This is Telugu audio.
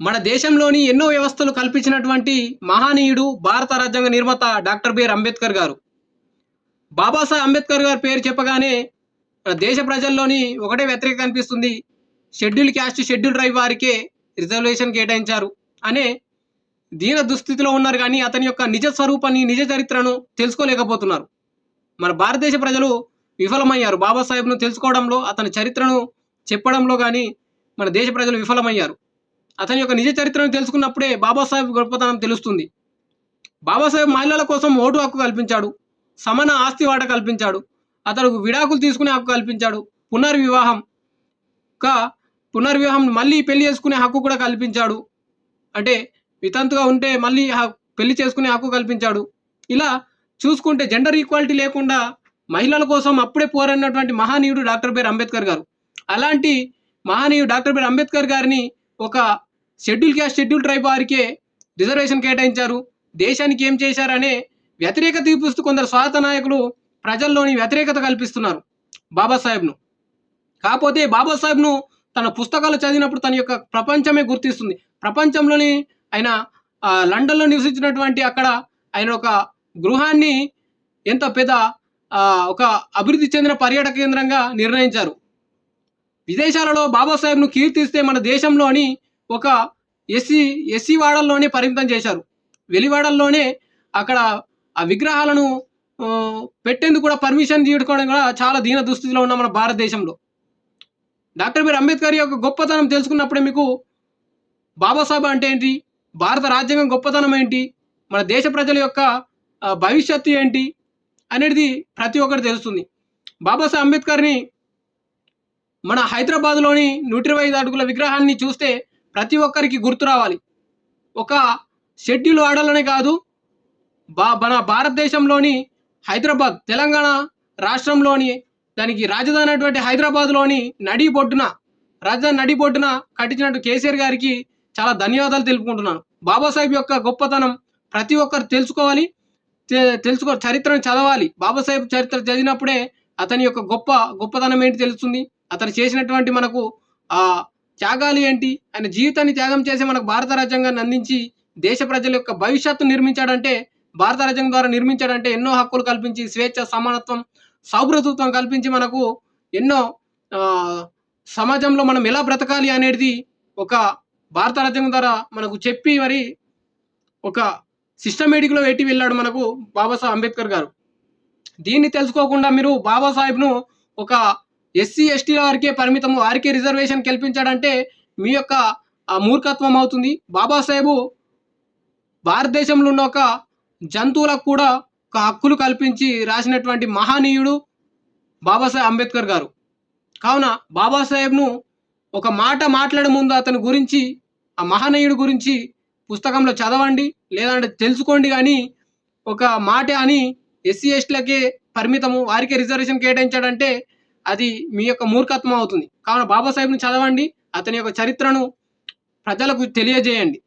మన దేశంలోని ఎన్నో వ్యవస్థలు కల్పించినటువంటి మహానీయుడు భారత రాజ్యాంగ నిర్మాత డాక్టర్ బిఆర్ అంబేద్కర్ గారు. బాబాసాహెబ్ అంబేద్కర్ గారి పేరు చెప్పగానే మన దేశ ప్రజల్లోని ఒకటే వ్యతిరేక కనిపిస్తుంది. షెడ్యూల్ క్యాస్ట్ షెడ్యూల్ డ్రైవ్ వారికే రిజర్వేషన్ కేటాయించారు అనే దీన దుస్థితిలో ఉన్నారు కానీ అతని యొక్క నిజ స్వరూపాన్ని నిజ చరిత్రను తెలుసుకోలేకపోతున్నారు. మన భారతదేశ ప్రజలు విఫలమయ్యారు. బాబాసాహెబ్ను తెలుసుకోవడంలో అతని చరిత్రను చెప్పడంలో కానీ మన దేశ ప్రజలు విఫలమయ్యారు. అతని యొక్క నిజ చరిత్రను తెలుసుకున్నప్పుడే బాబాసాహెబ్ గొప్పతనం తెలుస్తుంది. బాబాసాహెబ్ మహిళల కోసం ఓటు హక్కు కల్పించాడు. సమాన ఆస్తి వాట కల్పించాడు. అతడు విడాకులు తీసుకునే హక్కు కల్పించాడు. పునర్వివాహం ఇంకా పునర్వివాహం మళ్ళీ పెళ్ళి చేసుకునే హక్కు కూడా కల్పించాడు. అంటే వితంతుగా ఉంటే మళ్ళీ పెళ్ళి చేసుకునే హక్కు కల్పించాడు. ఇలా చూసుకుంటే జెండర్ ఈక్వాలిటీ లేకుండా మహిళల కోసం అప్పుడే పోరన్నటువంటి మహానీయుడు డాక్టర్ బిఆర్ అంబేద్కర్ గారు. అలాంటి మహానీయుడు డాక్టర్ బిఆర్ అంబేద్కర్ గారిని ఒక షెడ్యూల్ క్యాస్ట్ షెడ్యూల్ ట్రైబ్ వారికే రిజర్వేషన్ కేటాయించారు. దేశానికి ఏం చేశారనే వ్యతిరేకత చూపిస్తూ కొందరు స్వార్థ నాయకులు ప్రజల్లోని వ్యతిరేకత కల్పిస్తున్నారు బాబాసాహెబ్ను. కాకపోతే బాబాసాహెబ్ను తన పుస్తకాలు చదివినప్పుడు తన యొక్క ప్రపంచమే గుర్తిస్తుంది. ప్రపంచంలోని ఆయన లండన్లో నివసించినటువంటి అక్కడ ఆయన ఒక గృహాన్ని ఎంత పెద్ద ఒక అభివృద్ధి చెందిన పర్యాటక కేంద్రంగా నిర్ణయించారు. విదేశాలలో బాబాసాహెబ్ను కీర్తిస్తే మన దేశంలోని ఒక ఎస్సీ ఎస్సీ వాడల్లోనే పరిమితం చేశారు. వెలివాడల్లోనే అక్కడ ఆ విగ్రహాలను పెట్టేందుకు కూడా పర్మిషన్ తీసుకోవడం కూడా చాలా దీన దుస్థితిలో ఉన్న మన భారతదేశంలో. డాక్టర్ బిఆర్ అంబేద్కర్ యొక్క గొప్పతనం తెలుసుకున్నప్పుడే మీకు బాబాసాహెబ్ అంటే ఏంటి? భారత రాజ్యాంగం గొప్పతనం ఏంటి? మన దేశ ప్రజల యొక్క భవిష్యత్తు ఏంటి? అనేది ప్రతి ఒక్కరు తెలుస్తుంది. బాబాసాహెబ్ అంబేద్కర్ని మన హైదరాబాద్లోని నూట ఇరవై ఐదు అడుగుల విగ్రహాన్ని చూస్తే ప్రతి ఒక్కరికి గుర్తు రావాలి. ఒక షెడ్యూల్ వాడాలనే కాదు బా మన భారతదేశంలోని హైదరాబాద్ తెలంగాణ రాష్ట్రంలోని దానికి రాజధాని అటువంటి హైదరాబాద్లోని నడి బొడ్డున రాజధాని నడి బొడ్డున కట్టించినట్టు కేసీఆర్ గారికి చాలా ధన్యవాదాలు తెలుపుకుంటున్నాను. బాబాసాహెబ్ యొక్క గొప్పతనం ప్రతి ఒక్కరు తెలుసుకోవాలి. తె- తెలుసుకో చరిత్రను చదవాలి. బాబాసాహెబ్ చరిత్ర చదివినప్పుడే అతని యొక్క గొప్ప గొప్పతనం ఏంటి తెలుస్తుంది? అతను చేసినటువంటి మనకు త్యాగాలు ఏంటి? ఆయన జీవితాన్ని త్యాగం చేసి మనకు భారత రాజ్యాంగాన్ని అందించి దేశ ప్రజల యొక్క భవిష్యత్తు నిర్మించాడంటే భారత రాజ్యాంగం ద్వారా నిర్మించాడంటే ఎన్నో హక్కులు కల్పించి స్వేచ్ఛ సమానత్వం సౌభ్రతృత్వం కల్పించి మనకు ఎన్నో సమాజంలో మనం ఎలా బ్రతకాలి అనేది ఒక భారత రాజ్యాంగం ద్వారా మనకు చెప్పి మరి ఒక సిస్టమేటిక్లో ఎట్టి వెళ్ళాడు మనకు బాబాసాహెబ్ అంబేద్కర్ గారు. దీన్ని తెలుసుకోకుండా మీరు బాబాసాహెబ్ను ఒక ఎస్సీ ఎస్టీల వారికే పరిమితం వారికే రిజర్వేషన్ కల్పించాడంటే మీ యొక్క మూర్ఖత్వం అవుతుంది. బాబాసాహెబు భారతదేశంలో ఉన్న ఒక జంతువులకు కూడా ఒక హక్కులు కల్పించి రాసినటువంటి మహానీయుడు బాబాసాహెబ్ అంబేద్కర్ గారు. కావున బాబాసాహెబ్ను ఒక మాట మాట్లాడే ముందు అతని గురించి ఆ మహనీయుడి గురించి పుస్తకంలో చదవండి లేదంటే తెలుసుకోండి కానీ ఒక మాట అని ఎస్సీ ఎస్టీలకే పరిమితము వారికే రిజర్వేషన్ కేటాయించాడంటే అది మీ యొక్క మూర్ఖత్వం అవుతుంది. కావున బాబాసాహెబ్ని చదవండి. అతని యొక్క చరిత్రను ప్రజలకు తెలియజేయండి.